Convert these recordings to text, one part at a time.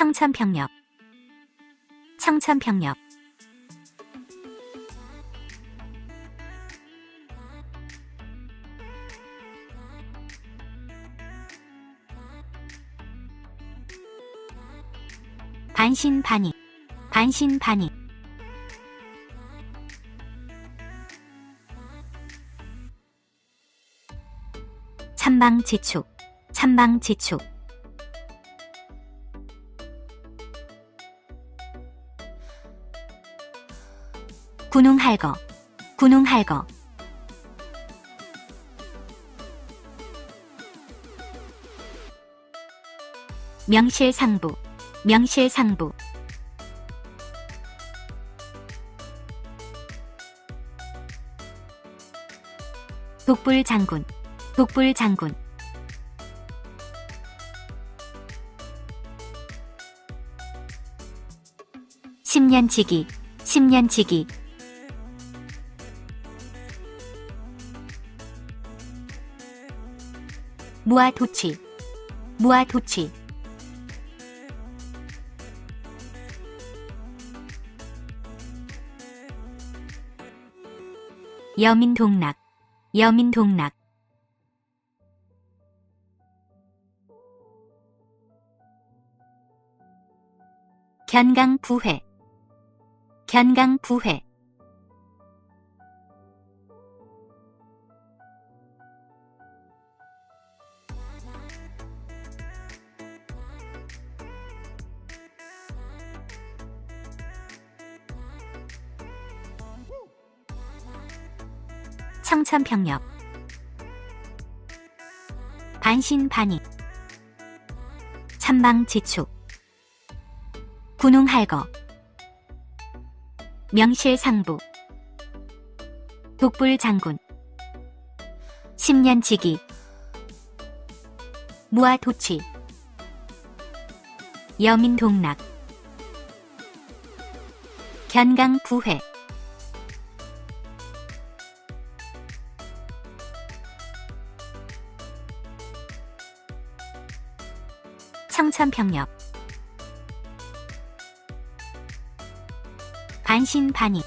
청천평역 청천평역 반신반의. 반신반의. 찬방지축. 찬방지축 군웅할거 군웅할거. 명실상부 명실상부. 독불 장군 독불 장군. 십년지기 십년지기 무아도취 무아도취 여민 동락. 여민 동락. 견강 부회. 견강 부회 청천평역 반신반의. 찬방지축. 군웅할거. 명실상부. 독불장군. 십년지기. 무아도취. 여민동락. 견강부회 청천평역 반신반의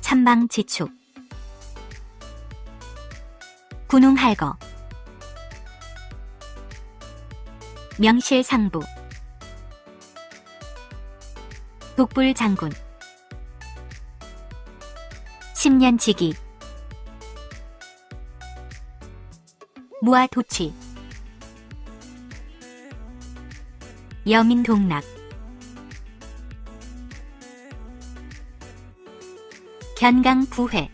찬방지축. 군웅할거. 명실상부. 독불장군. 십년지기. 무아도취 여민동락. 견강부회.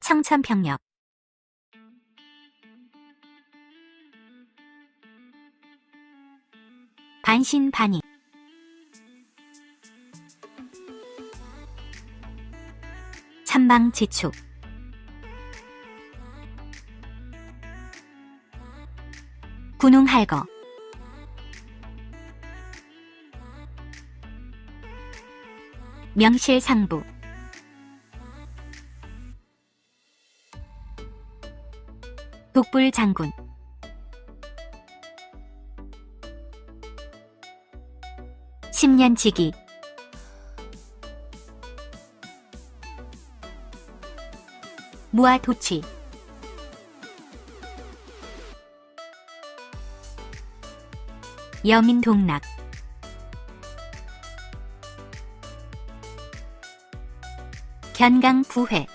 청천평역 반신반의 찬방지축. 군웅할거. 명실상부. 독불장군. 십년지기 무아도취 여민 동락. 견강 부회